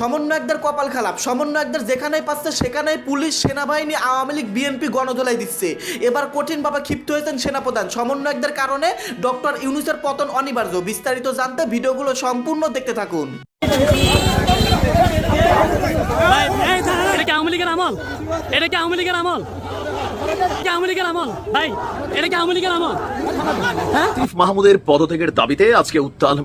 সমন্বয়কদের কপাল খারাপ। সমন্বয়কদের যেখানেই পাচ্ছে সেখানেই পুলিশ, সেনাবাহিনী, আওয়ামী লীগ, বিএনপি গণধোলাই দিচ্ছে। এবার কঠিনভাবে ক্ষিপ্ত হয়েছেন সেনাপ্রধান। সমন্বয়কদের কারণে ডক্টর ইউনুসের পতন অনিবার্য। বিস্তারিত জানতে ভিডিওগুলো সম্পূর্ণ দেখতে থাকুন। কি আওয়ামী লীগের আমল? এটা কি আওয়ামী লীগের আমল? পদত্যাগের দাবিতে আজকে উত্তাল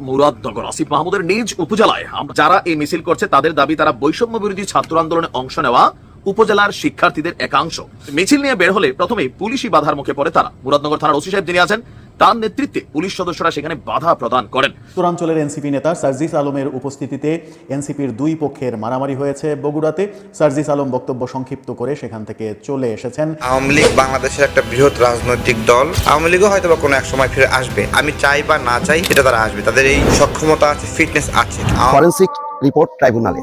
আসিফ মাহমুদের উপজেলায় যারা এই মিছিল করছে, তাদের দাবি তারা বৈষম্য ছাত্র আন্দোলনে অংশ নেওয়া উপজেলার শিক্ষার্থীদের একাংশ। মিছিল নিয়ে বের হলে প্রথমে পুলিশি বাধার মুখে পড়ে তারা। মুরাদনগর থানার ওসি সাহেব যিনি আছেন তার নেতৃত্বে পুলিশ সদস্যরা সেখানে বাধা প্রদান করেন। উত্তরাঞ্চলের এনসিপি নেতা সার্জিস আলমের উপস্থিতিতে এনসিপির দুই পক্ষের মারামারি হয়েছে বগুড়াতে। সার্জিস আলম বক্তব্য সংক্ষিপ্ত করে সেখান থেকে চলে এসেছেন। আওয়ামী লীগ বাংলাদেশের একটা বৃহৎ রাজনৈতিক দল। আওয়ামী লীগও হয়তো বা কোনো এক সময় ফিরে আসবে। আমি চাই বা না চাই এটা তারা আসবে। তাদের এই সক্ষমতা আছে ফিটনেস আছে। ফরেন্সিক রিপোর্ট ট্রাইব্যুনালে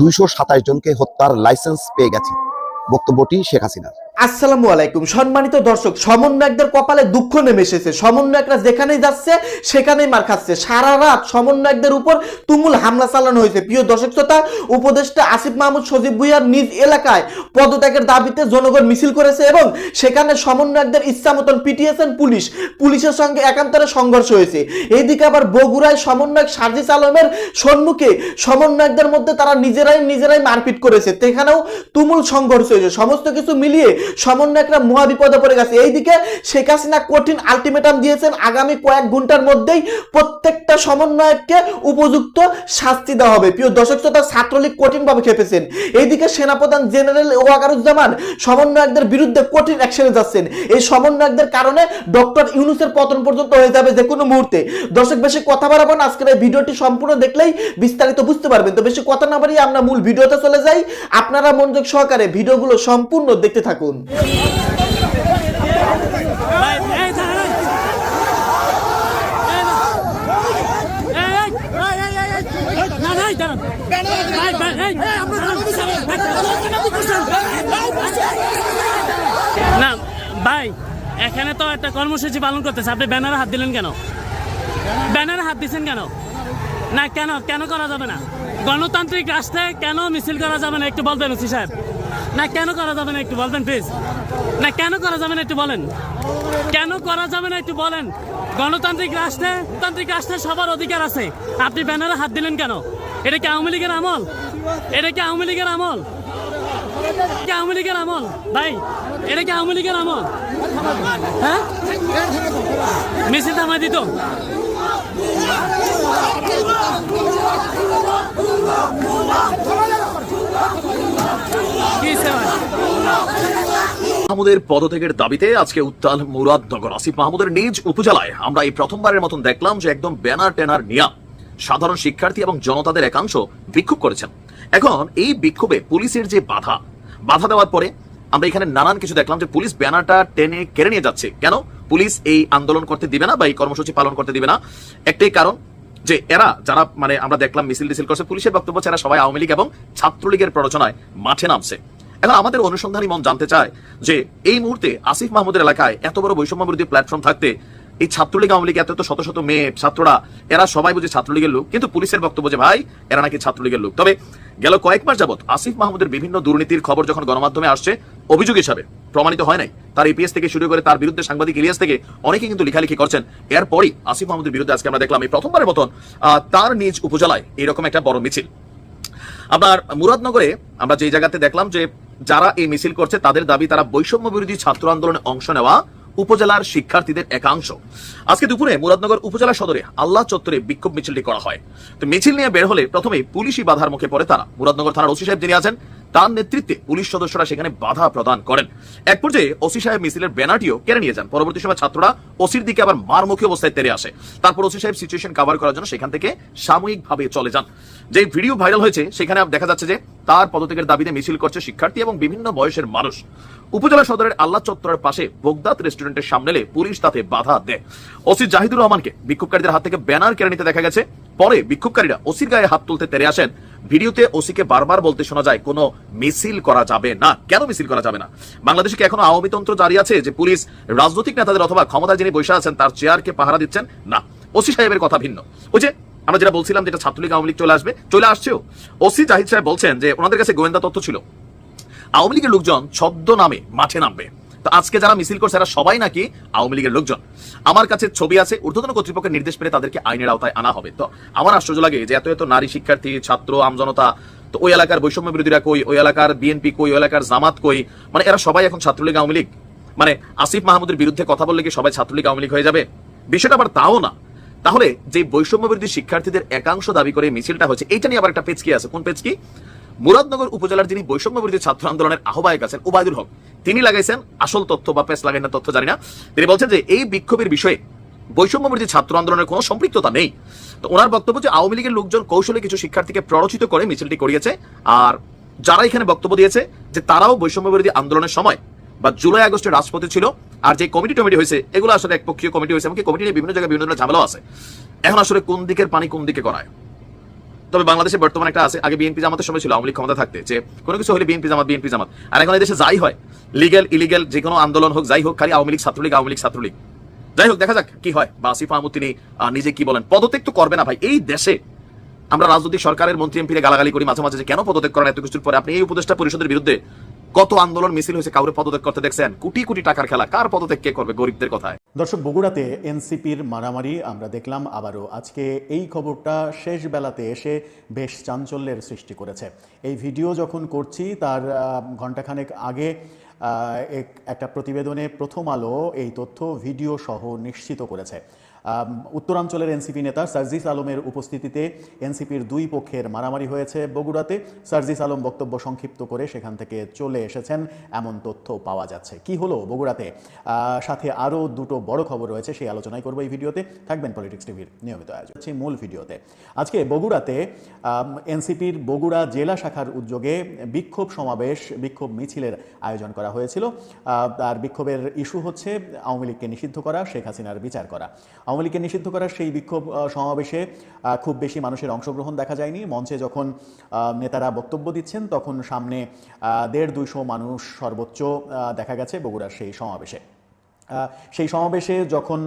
দুইশো সাতাশ জনকে হত্যার লাইসেন্স পেয়ে গেছে। বক্তব্যটি শেখ হাসিনার। আসসালামু আলাইকুম। সম্মানিত দর্শক সমন্বয়কদের কপালে দুঃখ নেমে এসেছে। সমন্বয়করা যেখানেই যাচ্ছে, সেখানেই মার খাচ্ছে। সারা রাত সমন্বয়কদের উপর তুমুল হামলা চালানো হয়েছে। প্রিয় দর্শক শ্রোতা, উপদেষ্টা আসিফ মাহমুদ সজীব ভুইয়ার নিজ এলাকায় পদত্যাগের দাবিতে জনগণ মিছিল করেছে এবং সেখানে সমন্বয়কদের ইচ্ছা মতন পিটিয়েছেন পুলিশ। পুলিশের সঙ্গে একান্তরে সংঘর্ষ হয়েছে। এইদিকে আবার বগুড়ায় সমন্বয়ক সার্জিস আলমের সম্মুখে সমন্বয়কদের মধ্যে তারা নিজেরাই নিজেরাই মারপিট করেছে। সেখানেও তুমুল সংঘর্ষ হয়েছে। সমস্ত কিছু মিলিয়ে সমন্বয়করা মহা বিপদে পড়ে গেছে। এইদিকে শেখ হাসিনা কঠিন আলটিমেটাম দিয়েছেন। আগামী কয়েক ঘণ্টার মধ্যেই প্রত্যেকটা সমন্বয়ককে উপযুক্ত শাস্তি দেওয়া হবে। প্রিয় দর্শক শ্রোতা, ছাত্রলীগ কঠিনভাবে খেপেছেন। এইদিকে সেনাপ্রধান জেনারেল ওয়াকারুজ্জামান সমন্বয়কদের বিরুদ্ধে কঠিন অ্যাকশনে যাচ্ছেন। এই সমন্বয়কদের কারণে ডক্টর ইউনুসের পতন পর্যন্ত হয়ে যাবে যে কোনো মুহূর্তে। দর্শক, বেশি কথা বাড়াবো না। আজকের এই ভিডিওটি সম্পূর্ণ দেখলেই বিস্তারিত বুঝতে পারবেন। তো বেশি কথা না বাড়িয়ে আমরা মূল ভিডিওতে চলে যাই। আপনারা মনোযোগ সহকারে ভিডিওগুলো সম্পূর্ণ দেখতে থাকুন। ভাই, এই দাঁড়া, এই না। এই, এই, এই, এই, এই, এই, না, না, এই দাঁড়ান। ভাই, ভাই, এই, এই, আমরা দাঁড়ান। না ভাই এখানে তো একটা কর্মসূচি পালন করতেছে আপনি ব্যানারে হাত দিলেন কেন ব্যানারে হাত দিচ্ছেন কেন না কেন কেন করা যাবে না গণতান্ত্রিক রাষ্ট্রে কেন মিছিল করা যাবে না একটু বলবেন ওসি সাহেব না, কেন করা যাবে না একটু বলবেন প্লিজ না, কেন করা যাবে না একটু বলেন। কেন করা যাবে না একটু বলেন? গণতান্ত্রিক রাষ্ট্রে গণতান্ত্রিক রাষ্ট্রে সবার অধিকার আছে। আপনি ব্যানারে হাত দিলেন কেন? এটা কি আওয়ামী লীগের আমল? এটা কি আওয়ামী লীগের আমল? আওয়ামী লীগের আমল? ভাই, এটা কি আওয়ামী লীগের আমল? হ্যাঁ? মিছিল থামাই দিত? মাহমুদের পদত্যাগের দাবিতে আজকে উত্তাল মুরাদনগর আসিফ মাহমুদের নিজ উপজেলায় আমরা এই প্রথমবারের মতন দেখলাম যে একদম ব্যানার ট্যানার নিয়া সাধারণ শিক্ষার্থী এবং জনতাদের একাংশ বিক্ষোভ করেছেন। এখন এই বিক্ষোভে পুলিশের যে বাধা বাধা দেওয়ার পরে আমরা এখানে নানান কিছু দেখলাম যে পুলিশ ব্যানারটা টেনে কেড়ে নিয়ে যাচ্ছে। কেন? পুলিশ এই আন্দোলন করতে দিবে না বা এই কর্মসূচি পালন করতে দিবে না। একটাই কারণ যে এরা যারা মানে আমরা দেখলাম মিছিল টিছিল করছে, পুলিশের বক্তব্য এরা সবাই আওয়ামী লীগ এবং ছাত্রলীগের প্ররোচনায় মাঠে নামছে। এখন আমাদের অনুসন্ধানী মন জানতে চায় যে এই মুহূর্তে আসিফ মাহমুদের এলাকায় এত বড় বৈষম্য বিরোধী প্ল্যাটফর্ম থাকতে এই ছাত্রলীগ, আওয়ামী লীগ এত শত শত মেয়ে, ছাত্ররা, এরা সবাই বুঝে ছাত্রলীগের লোক, কিন্তু পুলিশের বক্তব্য যে, ভাই, এরা নাকি ছাত্রলীগের লোক। তবে গেল কয়েক মাস যাবত আসিফ মাহমুদের বিভিন্ন দুর্নীতির খবর যখন গণমাধ্যমে আসছে, অভিযোগ হিসাবে প্রমাণিত হয় নাই। তার এপিএস থেকে শুরু করে তার বিরুদ্ধে সাংবাদিক ইলিয়াস থেকে অনেকে কিন্তু লেখালেখি করছেন। এরপরই আসিফ মাহমুদের বিরুদ্ধে আজকে আমরা দেখলাম এই প্রথমবারের মতন তার নিজ উপজেলায় এরকম একটা বড় মিছিল। আপনার মুরাদনগরে আমরা যে জায়গাতে দেখলাম যে যারা এই মিছিল করছে, তাদের দাবি তারা বৈষম্য বিরোধী ছাত্র আন্দোলনে অংশ নেওয়া উপজেলার শিক্ষার্থীদের একাংশ। আজকে দুপুরে মুরাদনগর উপজেলা সদরে আল্লাহ চত্বরে বিক্ষোভ মিছিলটি করা হয়। তো মিছিল নিয়ে বের হলে প্রথমে পুলিশি বাধার মুখে পড়ে তারা। মুরাদনগর থানার ওসি সাহেব যিনি আছেন তার নেতৃত্বে পুলিশ সদস্যরা সেখানে বাধা প্রদান করেন। এক পর্যায়ে ওসি সাহেব মিছিলের ব্যানারটিও কেড়ে নিয়ে যান। পরবর্তী সময় ছাত্ররা ওসির দিকে আবার মারমুখী অবস্থায় তেরে আসে। তারপর ওসি সাহেব সিচুয়েশন কভার করার জন্য সেখান থেকে সাময়িকভাবে চলে যান। যে ভিডিও ভাইরাল হয়েছে, সেখানে দেখা যাচ্ছে যে তার পদত্যাগের দাবিতে মিছিল করছে শিক্ষার্থী এবং বিভিন্ন বয়সের মানুষ। উপজেলা সদরের আল্লাহ চত্বরের পাশে বগদাদ রেস্টুরেন্টের সামনে এলে পুলিশ তাতে বাধা দেয়। ওসি জাহিদুর রহমানকে বিক্ষোভকারীদের হাত থেকে ব্যানার কেড়ে নিতে দেখা গেছে। পরে বিক্ষোভকারীরা ওসির গায়ে হাত তুলতে তেরে আসেন। ভিডিওতে ওসিকে বারবার বলতে শোনা যায়, কোনো মিছিল করা যাবে না। কেন মিছিল করা যাবে না? বাংলাদেশে কি এখনও আওয়ামী তন্ত্র জারি আছে যে পুলিশ রাজনৈতিক নেতাদের অথবা ক্ষমতায় যিনি বসে আছেন, তার চেয়ারকে পাহারা দিচ্ছেন? না। ওসি সাহেবের কথা ভিন্ন। ওই যে আমরা যেটা বলছিলাম যেটা ছাত্রলীগ, আওয়ামী লীগ চলে আসবে, চলে আসছেও। ওসি জাহিদ সাহেব বলছেন যে ওনাদের কাছে গোয়েন্দা তথ্য ছিল। আওয়ামী লীগের লোকজন ছদ্ম নামে মাঠে নামবে। তো আজকে যারা মিছিল করছে, এরা সবাই নাকি আওয়ামী লীগের লোকজন। আমার কাছে ছবি আছে, ঊর্ধ্বতন কর্তৃপক্ষের নির্দেশ পেলে তাদেরকে আইনের আওতায় আনা হবে। তো আমার আশ্চর্য লাগে যে এত এত নারী শিক্ষার্থী, ছাত্র, আমজনতা, তো ওই এলাকার বৈষম্য বিরোধীরা কই? ওই এলাকার বিএনপি কই? ওই এলাকার জামাত কই? মানে এরা সবাই এখন ছাত্রলীগ আওয়ামী লীগ। মানে আসিফ মাহমুদের বিরুদ্ধে কথা বললে কি সবাই ছাত্রলীগ আওয়ামী লীগ হয়ে যাবে? বিষয়টা আবার তাও না। তাহলে যে বৈষম্য বিরোধী শিক্ষার্থীদের একাংশ দাবি করে মিছিলটা হয়েছে এইটা নিয়ে আবার একটা পেজ কি আছে। কোন পেজকি মুরাদনগর উপজেলার যিনি বৈষম্য বিরোধী ছাত্র আন্দোলনের আহ্বায়ক আছেন ওবায়দুল হক, তিনি লাগাইছেন আসল তথ্য বা পেস লাগাইন তথ্য জানি না। তিনি বলছেন যে এই বিক্ষোভের বিষয়ে বৈষম্য বিরোধী ছাত্র আন্দোলনের কোনো সম্পৃক্ততা নেই। তো ওনার বক্তব্য যে আওয়ামী লীগের লোকজন কৌশলে কিছু শিক্ষার্থীকে প্ররোচিত করে মিছিলটি করিয়েছে, আর যারা এখানে বক্তব্য দিয়েছে যে তারাও বৈষম্য বিরোধী আন্দোলনের সময় বা জুলাই আগস্টে রাজপথে ছিল, আর যে কমিটি টমিটি হয়েছে, এগুলো আসলে একপক্ষীয় কমিটি হয়েছে, এমনকি কমিটি নিয়ে বিভিন্ন জায়গায় বিভিন্ন ঝামেলাও আছে। এখন আসলে কোন দিকের পানি কোন দিকে করায় তবে বাংলাদেশে বর্তমানে একটা আছে, আগে বিএনপি জামাতের সময় ছিল, আওয়ামী লীগ ক্ষমতা থাকতে, যে কোনো কিছু হলে বিএনপি জামাত বিএনপি জামাত। আর এখন এদেশে দেশে যাই হয় লিগেল ইলিগেল যে কোনো আন্দোলন হোক, যাই হোক, খালি আওয়ামী লীগ, ছাত্রলীগ, আওয়ামী লীগ, ছাত্রলীগ। যাই হোক, দেখা যাক কি হয়। বা আসিফ আহমদ তিনি নিজে কি বলেন? পদত্যাগ তো করবে না ভাই। এই দেশে আমরা রাজনৈতিক সরকারের মন্ত্রী এমপিরে গালাগালি করি মাঝে মাঝে যে, কেন পদত্যাগ করেন? এত কিছুর পরে আপনি এই উপদেষ্টা পরিষদের বিরুদ্ধে কত আন্দোলন মিছিল হয়েছে, কাউরে পদত্যাগ করতে দেখছেন। কোটি কোটি টাকার খেলা, কার পদত্যাগ কে করবে গরিবদের কথায়? দর্শক, বগুড়াতে এনসিপির মারামারি, আমরা দেখলাম আবারও। আজকে এই খবরটা শেষ বেলাতে এসে বেশ চাঞ্চল্যের সৃষ্টি করেছে। এই ভিডিও যখন করছি, তার ঘণ্টাখানেক আগে একটা প্রতিবেদনে প্রথম আলো এই তথ্য, ভিডিও সহ নিশ্চিত করেছে। উত্তরাঞ্চলের এনসিপি নেতা সার্জিস আলমের উপস্থিতিতে এনসিপির দুই পক্ষের মারামারি হয়েছে বগুড়াতে। সার্জিস আলম বক্তব্য সংক্ষিপ্ত করে সেখান থেকে চলে এসেছেন। এমন তথ্য পাওয়া যাচ্ছে। কি হলো বগুড়াতে? সাথে আরও দুটো বড় খবর রয়েছে, সেই আলোচনাই করব এই ভিডিওতে। থাকবেন পলিটিক্স টিভির নিয়মিত আয়োজন। মূল ভিডিওতে। আজকে বগুড়াতে এনসিপির বগুড়া জেলা শাখার উদ্যোগে বিক্ষোভ সমাবেশ, বিক্ষোভ মিছিলের আয়োজন করা হয়েছিল। আর বিক্ষোভের ইস্যু হচ্ছে আওয়ামী লীগকে নিষিদ্ধ করা, শেখ হাসিনার বিচার করা। আওয়ামী লীগকে নিষিদ্ধ করার সেই বিক্ষোভ সমাবেশে খুব বেশি মানুষের অংশগ্রহণ দেখা যায়নি। মঞ্চে যখন নেতারা বক্তব্য দিচ্ছেন, তখন সামনে দেড় দুইশো মানুষ সর্বোচ্চ দেখা গেছে বগুড়ার সেই সমাবেশে। সেই সমাবেশে যখন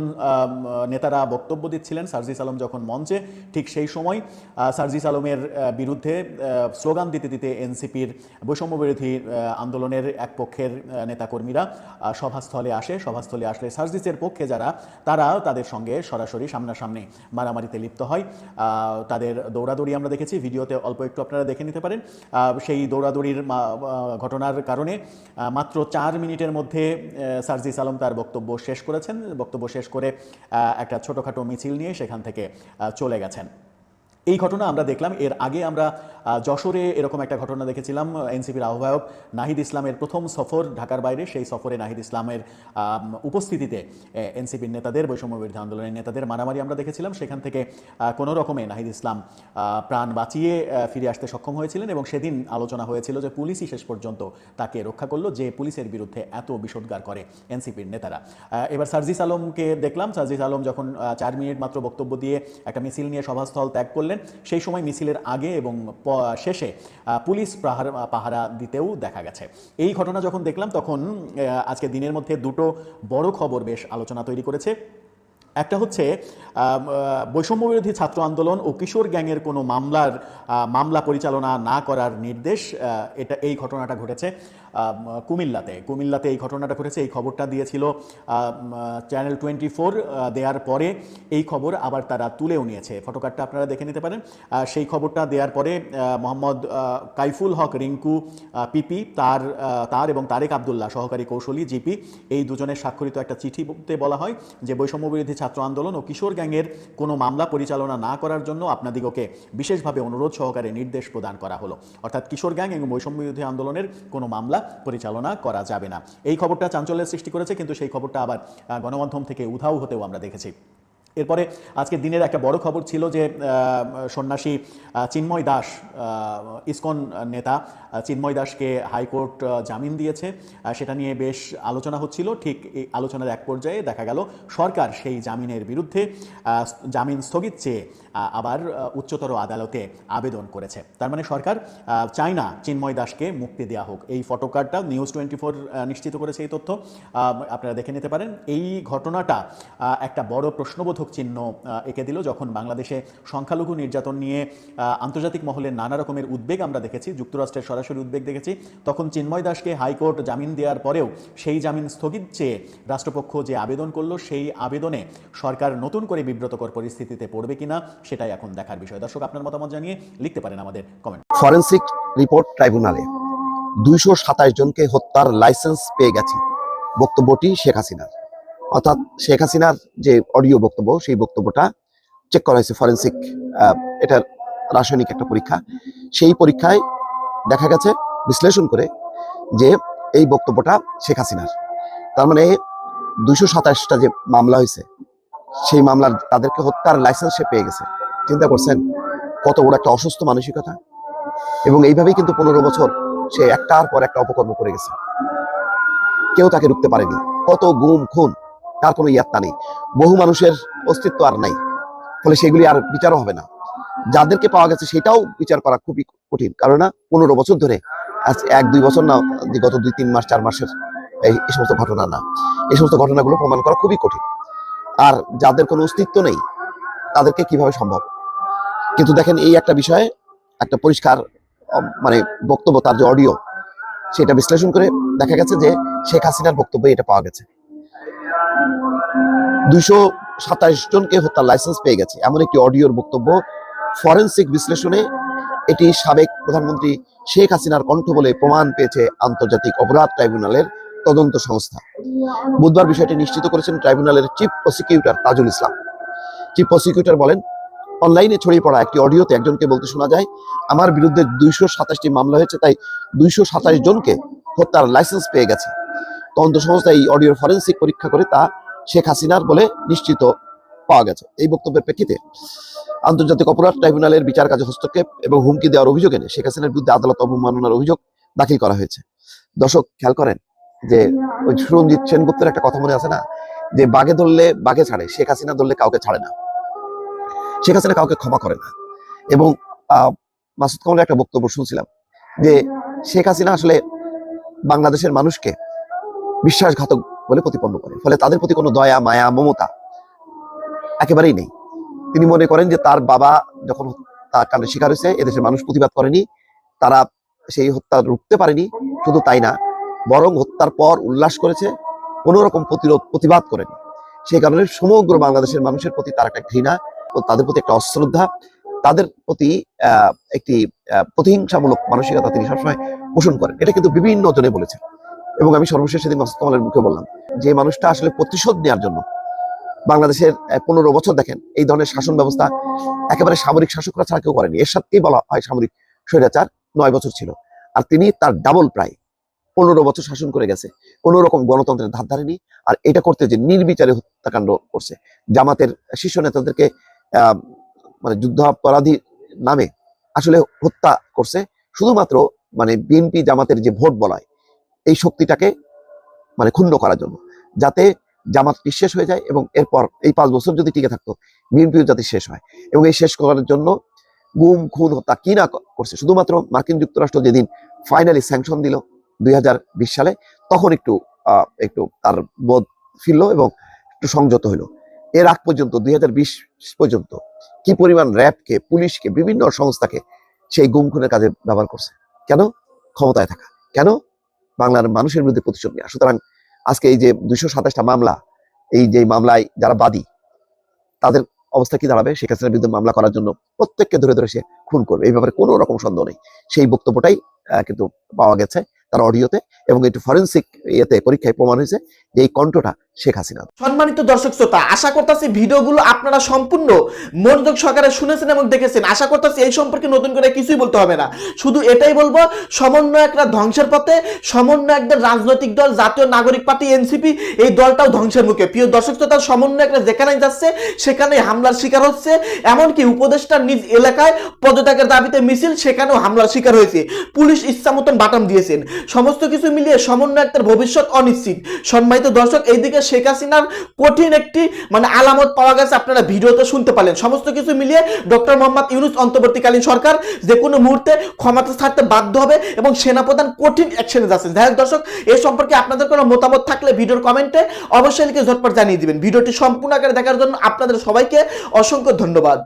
নেতারা বক্তব্য দিচ্ছিলেন সার্জিস আলম যখন মঞ্চে, ঠিক সেই সময় সার্জিস আলমের বিরুদ্ধে স্লোগান দিতে দিতে এনসিপির বৈষম্য বিরোধী আন্দোলনের এক পক্ষের নেতাকর্মীরা সভাস্থলে আসে। সভাস্থলে আসলে সার্জিসের পক্ষে যারা, তারা তাদের সঙ্গে সরাসরি সামনাসামনি মারামারিতে লিপ্ত হয়। তাদের দৌড়াদৌড়ি আমরা দেখেছি। ভিডিওতে অল্প একটু আপনারা দেখে নিতে পারেন। সেই দৌড়াদৌড়ির ঘটনার কারণে মাত্র চার মিনিটের মধ্যে সার্জিস আলম তার বক্তব্য শেষ করেছেন। বক্তব্য শেষ করে একটা ছোটখাটো মিছিল নিয়ে সেখান থেকে চলে গেছেন। এই ঘটনা আমরা দেখলাম। এর আগে আমরা যশোরে এরকম একটা ঘটনা দেখেছিলাম, এনসিপির আহ্বায়ক নাহিদ ইসলামের প্রথম সফর ঢাকার বাইরে। সেই সফরে নাহিদ ইসলামের উপস্থিতিতে এনসিপির নেতাদের, বৈষম্য বিরোধী আন্দোলনের নেতাদের মারামারি আমরা দেখেছিলাম। সেখান থেকে কোনো রকমে নাহিদ ইসলাম প্রাণ বাঁচিয়ে ফিরে আসতে সক্ষম হয়েছিলেন এবং সেদিন আলোচনা হয়েছিল যে পুলিশই শেষ পর্যন্ত তাকে রক্ষা করল, যে পুলিশের বিরুদ্ধে এত বিষোদ্গার করে এনসিপির নেতারা। এবার সার্জিস আলমকে দেখলাম। সার্জিস আলম যখন চার মিনিট মাত্র বক্তব্য দিয়ে একটা মিছিল নিয়ে সভাস্থল ত্যাগ করলেন। সেই সময় মিছিলের আগে এবং শেষে পুলিশ পাহারা পাহারা দিতেও দেখা গেছে। এই ঘটনা যখন দেখলাম তখন আজকে দিনের মধ্যে দুটো বড় খবর বেশ আলোচনা তৈরি করেছে। একটা হচ্ছে আম, আহ, বৈষম্য বিরোধী ছাত্র আন্দোলন ও কিশোর গ্যাংয়ের কোনো মামলার মামলা পরিচালনা না করার নির্দেশ এটা এই ঘটনাটা ঘটেছে। কুমিল্লাতে। কুমিল্লাতে এই ঘটনাটা ঘটেছে, এই খবরটা দিয়েছিল চ্যানেল টোয়েন্টি ফোর দেওয়ার পরে এই খবর আবার তারা তুলেও নিয়েছে। ফটোকার্ডটা আপনারা দেখে নিতে পারেন। সেই খবরটা দেওয়ার পরে মোহাম্মদ কাইফুল হক, রিঙ্কু পিপি, তার তার এবং তারেক আবদুল্লাহ, সহকারী কৌশলী, জিপি, এই দুজনের স্বাক্ষরিত একটা চিঠিতে বলা হয় যে বৈষম্য বিরোধী ছাত্র আন্দোলন ও কিশোর গ্যাংয়ের কোনো মামলা পরিচালনা না করার জন্য আপনাদিগকে বিশেষভাবে অনুরোধ সহকারে নির্দেশ প্রদান করা হলো। অর্থাৎ কিশোর গ্যাং এবং বৈষম্য বিরোধী আন্দোলনের কোনো মামলা পরিচালনা করা যাবে না। এই খবরটা চাঞ্চল্যের সৃষ্টি করেছে, কিন্তু সেই খবরটা আবার গণমাধ্যম থেকে উধাও হতেও আমরা দেখেছি। এরপরে আজকে দিনের একটা বড় খবর ছিল যে সন্ন্যাসী চিন্ময় দাস ইসকন নেতা চিন্ময় দাসকে হাইকোর্ট জামিন দিয়েছে। সেটা নিয়ে বেশ আলোচনা হচ্ছিল। ঠিক এই আলোচনার এক পর্যায়ে দেখা গেল, সরকার সেই জামিনের বিরুদ্ধে জামিন স্থগিত চেয়ে আবার উচ্চতর আদালতে আবেদন করেছে। তার মানে সরকার চায় না চিন্ময় দাসকে মুক্তি দেওয়া হোক। এই ফটোকার্ডটা নিউজ টোয়েন্টি ফোর নিশ্চিত করেছে এই তথ্য। আপনারা দেখে নিতে পারেন। এই ঘটনাটা একটা বড় প্রশ্নবোধক চিহ্ন এঁকে দিল, যখন বাংলাদেশে সংখ্যালঘু নির্যাতন নিয়ে আন্তর্জাতিক মহলে নানা রকমের উদ্বেগ আমরা দেখেছি, যুক্তরাষ্ট্রের সরাসরি উদ্বেগ দেখেছি, তখন চিন্ময় দাসকে হাইকোর্ট জামিন দেওয়ার পরেও সেই জামিন স্থগিত চেয়ে রাষ্ট্রপক্ষ যে আবেদন করল, সেই আবেদনে সরকার নতুন করে বিব্রতকর পরিস্থিতিতে পড়বে কিনা, সেটাই এখন দেখার বিষয়। দর্শক, আপনার মতামত জানিয়ে লিখতে পারেন আমাদের কমেন্ট ফরেন্সিক রিপোর্ট ট্রাইব্যুনালে দুইশো সাতাশ জনকে হত্যার লাইসেন্স পেয়ে গেছে। বক্তব্যটি শেখ হাসিনার। অর্থাৎ শেখ হাসিনার যে অডিও বক্তব্য, সেই বক্তব্যটা চেক করা হয়েছে ফরেন্সিক এটার রাসায়নিক একটা পরীক্ষা। সেই পরীক্ষায় দেখা গেছে বিশ্লেষণ করে যে এই বক্তব্যটা শেখ হাসিনার। তার মানে দুইশো সাতাশটা যে মামলা হয়েছে, সেই মামলার তাদেরকে হত্যার লাইসেন্স সে পেয়ে গেছে। চিন্তা করছেন, কত বড় একটা অসুস্থ মানসিকতা। এবং এইভাবেই কিন্তু পনেরো বছর সে একটার পর একটা অপকর্ম করে গেছে। কেউ তাকে রুখতে পারেনি। কত গুম, খুন। তার কোনো ইয়াত্তা নেই। বহু মানুষের অস্তিত্ব আর নাই। ফলে সেগুলি আর বিচারও হবে না। যাদেরকে পাওয়া গেছে সেটাও বিচার করা খুবই কঠিন। কারণ না পনেরো বছর ধরে, আজ এক, দুই বছর না গত দুই, তিন মাস, চার মাসের এই সমস্ত ঘটনা না। এই সমস্ত ঘটনাগুলো প্রমাণ করা খুবই কঠিন। আর যাদের কোনো অস্তিত্ব নেই, তাদেরকে কীভাবে সম্ভব? কিন্তু দেখেন, এই একটা বিষয়ে একটা পরিষ্কার মানে বক্তব্য, তার যে অডিও সেটা বিশ্লেষণ করে দেখা গেছে যে শেখ হাসিনার বক্তব্যে এটা পাওয়া গেছে। দুইশো সাতাশ জনকে হত্যার লাইসেন্স পেয়ে গেছে। এমন একটি অডিওর বক্তব্য ফরেন্সিক বিশ্লেষণে এটি সাবেক প্রধানমন্ত্রী শেখ হাসিনার কণ্ঠ বলে প্রমাণ পেয়েছে আন্তর্জাতিক অপরাধ ট্রাইব্যুনালের তদন্ত সংস্থা। বুধবার বিষয়টি নিশ্চিত করেছেন ট্রাইব্যুনালের chief prosecutor Tajul Islam. Chief prosecutor বলেন, অনলাইনে ছড়িয়ে পড়া একটি অডিওতে একজনকে বলতে শোনা যায়, আমার বিরুদ্ধে দুইশো সাতাশটি মামলা হয়েছে, তাই দুইশো সাতাশ জনকে হত্যার লাইসেন্স পেয়ে গেছে। তদন্ত সংস্থা এই অডিওর ফরেন্সিক পরীক্ষা করে তা শেখ হাসিনার বলে নিশ্চিত পাওয়া গেছে। এই বক্তব্যের প্রেক্ষিতে আন্তর্জাতিক অপরাধ ট্রাইব্যুনালের বিচার কাজে হস্তক্ষেপ এবং হুমকি দেওয়ার অভিযোগ এনে শেখ হাসিনার বিরুদ্ধে আদালত অবমাননার অভিযোগ দাখিল করা হয়েছে। দর্শক, খেয়াল করেন যে ওই সুরঞ্জিত সেনগুপ্তের একটা কথা মনে আছে না? যে বাঘে ধরলে বাঘে ছাড়ে, শেখ হাসিনা ধরলে কাউকে ছাড়ে না। শেখ হাসিনা কাউকে ক্ষমা করে না। এবং মাসুদ কামালের একটা বক্তব্য শুনছিলাম যে শেখ হাসিনা আসলে বাংলাদেশের মানুষকে বিশ্বাসঘাতক বলে প্রতিপন্ন করে ফলে তাদের প্রতি কোনো দয়া, মায়া, মমতা একেবারেই নেই। তিনি মনে করেন যে তার বাবা যখন তার কাণ্ডের শিকার হয়েছে, এদেশের মানুষ প্রতিবাদ করেনি, তারা সেই হত্যা রুখতে পারেনি, শুধু তাই না, বরং হত্যার পর উল্লাস করেছে, কোনো রকম প্রতিরোধ, প্রতিবাদ করেনি। সেই কারণে সমগ্র বাংলাদেশের মানুষের প্রতি তার একটা ঘৃণা ও তাদের প্রতি একটা অশ্রদ্ধা, তাদের প্রতি একটি প্রতিহিংসামূলক মানসিকতা তিনি সবসময় পোষণ করেন। এটা কিন্তু বিভিন্ন জনে বলেছেন। এবং আমি সর্বশেষ সেদিন মাসুদ মুখে বললাম, যে মানুষটা আসলে প্রতিশোধ নেওয়ার জন্য বাংলাদেশের পনেরো বছর দেখেন, এই ধরনের শাসন ব্যবস্থা একেবারে সামরিক শাসকরা ছাড়া কেউ করেনি। এর সাথেই বলা হয় সামরিক স্বৈরাচার, নয় বছর ছিল। আর তিনি তার ডাবল প্রায় পনেরো বছর শাসন করে গেছে। কোন রকম গণতন্ত্রের ধার ধারেনি। আর এটা করতে যে নির্বিচারে হত্যাকাণ্ড করছে। জামাতের শীর্ষ নেতাদেরকে মানে যুদ্ধাপরাধী নামে আসলে হত্যা করছে। শুধুমাত্র মানে বিএনপি জামাতের যে ভোট বলায় এই শক্তিটাকে মানে ক্ষুণ্ণ করার জন্য, যাতে জামাতটি শেষ হয়ে যায় এবং এরপর এই পাঁচ বছর যদি টিকে থাকতো, বিএনপিও যাতে শেষ হয় এবং এই শেষ করার জন্য গুম, খুন, হত্যা কি না করছে, শুধুমাত্র মার্কিন যুক্তরাষ্ট্র যেদিন ফাইনালি স্যাংশন দিল দুই সালে, তখন একটু একটু তার বোধ ফিরলো এবং একটু সংযত হলো এর আগ পর্যন্ত, দুই হাজার বিশ পর্যন্ত কি পরিমাণ র্যাবকে, পুলিশকে, বিভিন্ন সংস্থাকে সেই গুম, খুনের কাজে ব্যবহার করছে? কেন? ক্ষমতায় থাকা। কেন? বাংলার মানুষের বিরুদ্ধে প্রতিশোধ নেওয়া সুতরাং আজকে এই যে দুইশো সাতাশটা মামলা, এই যে মামলায় যারা বাদী, তাদের অবস্থা কি দাঁড়াবে? শেখ হাসিনার বিরুদ্ধে মামলা করার জন্য প্রত্যেককে ধরে ধরে সে খুন করবে। এই ব্যাপারে কোনো রকম সন্দেহ নেই। সেই বক্তব্যটাই কিন্তু পাওয়া গেছে তার অডিওতে এবং একটু ফরেন্সিক ইয়েতে পরীক্ষায় প্রমাণ হয়েছে যে এই কণ্ঠটা শেখ হাসিনা। সম্মানিত দর্শক শ্রোতা, আশা করতেছি ভিডিওগুলো আপনারা সম্পূর্ণ মনোযোগ সহকারে শুনেছেন এবং দেখেছেন। আশা করতেছি এই সম্পর্কে নতুন করে কিছুই বলতে হবে না। শুধু এটাই বলব, সমন্বয়করা ধ্বংসের পথে সমন্বয়কদের রাজনৈতিক দল, জাতীয় নাগরিক পার্টি এনসিপি এই দলটাও ধ্বংসের মুখে। প্রিয় দর্শক শ্রোতা, সমন্বয়করা যেখানে যাচ্ছে, সেখানে হামলার শিকার হচ্ছে। এমনকি উপদেষ্টার নিজ এলাকায় পদত্যাগের দাবিতে মিছিল, সেখানেও হামলার শিকার হয়েছে। পুলিশ ইচ্ছা মতন বাটাম দিয়েছেন। সমস্ত কিছু মিলিয়ে সমন্বয়কদের ভবিষ্যৎ অনিশ্চিত। সম্মানিত দর্শক, এইদিকে শেখ হাসিনার কঠিন একটি মানে আলামত পাওয়া গেছে, আপনারা ভিডিওতে শুনতে পারলেন। সমস্ত কিছু মিলিয়ে ডক্টর মোহাম্মদ ইউনুস অন্তর্বর্তীকালীন সরকার যে কোনো মুহূর্তে ক্ষমতা ছাড়তে বাধ্য হবে এবং সেনাপ্রধান কঠিন অ্যাকশনে যাচ্ছেন। যাই দর্শক, এ সম্পর্কে আপনাদের কোনো মতামত থাকলে ভিডিওর কমেন্টে অবশ্যই লিখে ঝটপট জানিয়ে দিবেন। ভিডিওটি সম্পূর্ণ আকারে দেখার জন্য আপনাদের সবাইকে অসংখ্য ধন্যবাদ।